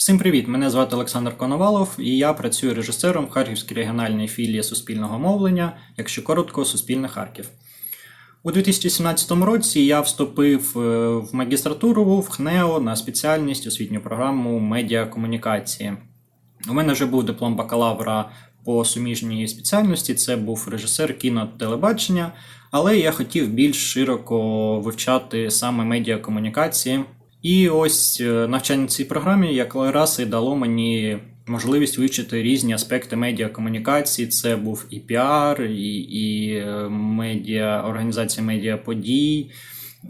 Всім привіт! Мене звати Олександр Коновалов, і я працюю режисером в Харківській регіональній філії суспільного мовлення, якщо коротко, Суспільне Харків. У 2017 році я вступив е, в магістратуру в ХНЕО на спеціальність освітню програму медіакомунікації. У мене вже був диплом бакалавра по суміжній спеціальності, це був режисер кіно та телебачення, але я хотів більш широко вивчати саме медіакомунікації. І ось е, навчання в цій програмі якраз і дало мені можливість вивчити різні аспекти медіакомунікації. Це був і піар, і, і е, медіа, організація медіаподій,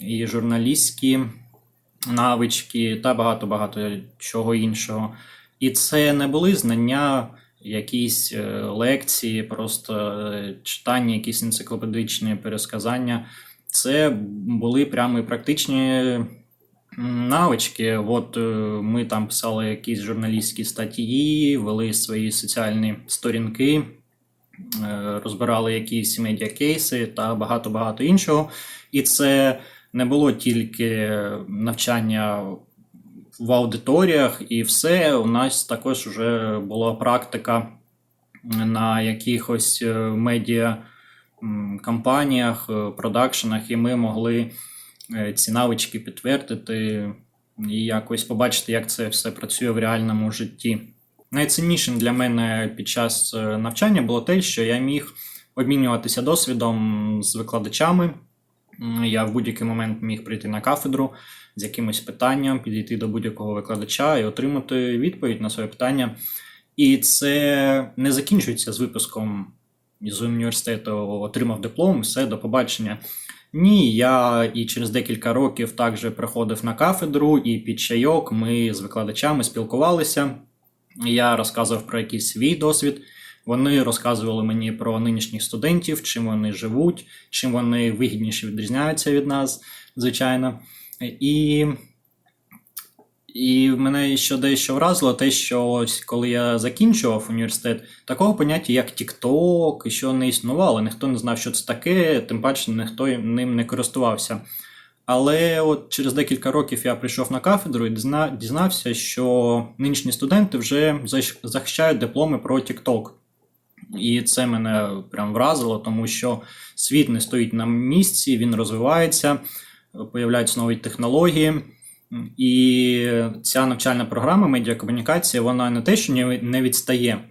і журналістські навички та багато-багато чого іншого. І це не були знання, якісь е, лекції, просто читання, якісь енциклопедичні пересказання. Це були прямо практичні навички. От е, ми там писали якісь журналістські статті, вели свої соціальні сторінки, е, розбирали якісь медіакейси та багато-багато іншого. І це не було тільки навчання в аудиторіях, і все. У нас також вже була практика на якихось е, медіа кампаніях, продакшенах, і ми могли ці навички підтвердити і якось побачити, як це все працює в реальному житті. Найціннішим для мене під час е, навчання було те, що я міг обмінюватися досвідом з викладачами. Я в будь-який момент міг прийти на кафедру з якимось питанням, підійти до будь-якого викладача і отримати відповідь на своє питання. І це не закінчується з випуском з університету, отримав диплом, все, до побачення. Ні, я і через декілька років також приходив на кафедру, і під чайок ми з викладачами спілкувалися. Я розказував про якийсь свій досвід. Вони розказували мені про нинішніх студентів, чим вони живуть, чим вони вигідніше відрізняються від нас, звичайно. І, і мене ще дещо вразило те, що ось коли я закінчував університет, такого поняття, як TikTok, що не існувало. Ніхто не знав, що це таке, тим паче ніхто ним не користувався. Але от через декілька років я прийшов на кафедру і дізнався, що нинішні студенти вже захищають дипломи про TikTok. І це мене прям вразило, тому що світ не стоїть на місці, він розвивається, появляються нові технології. І ця навчальна програма медіакомунікація, вона не те, що не відстає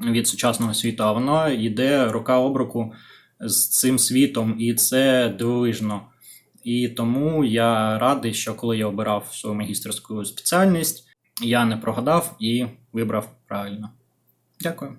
від сучасного світу, а вона йде рука об руку з цим світом, і це дивовижно. І тому я радий, що коли я обирав свою магістерську спеціальність, я не прогадав і вибрав правильно. Дякую.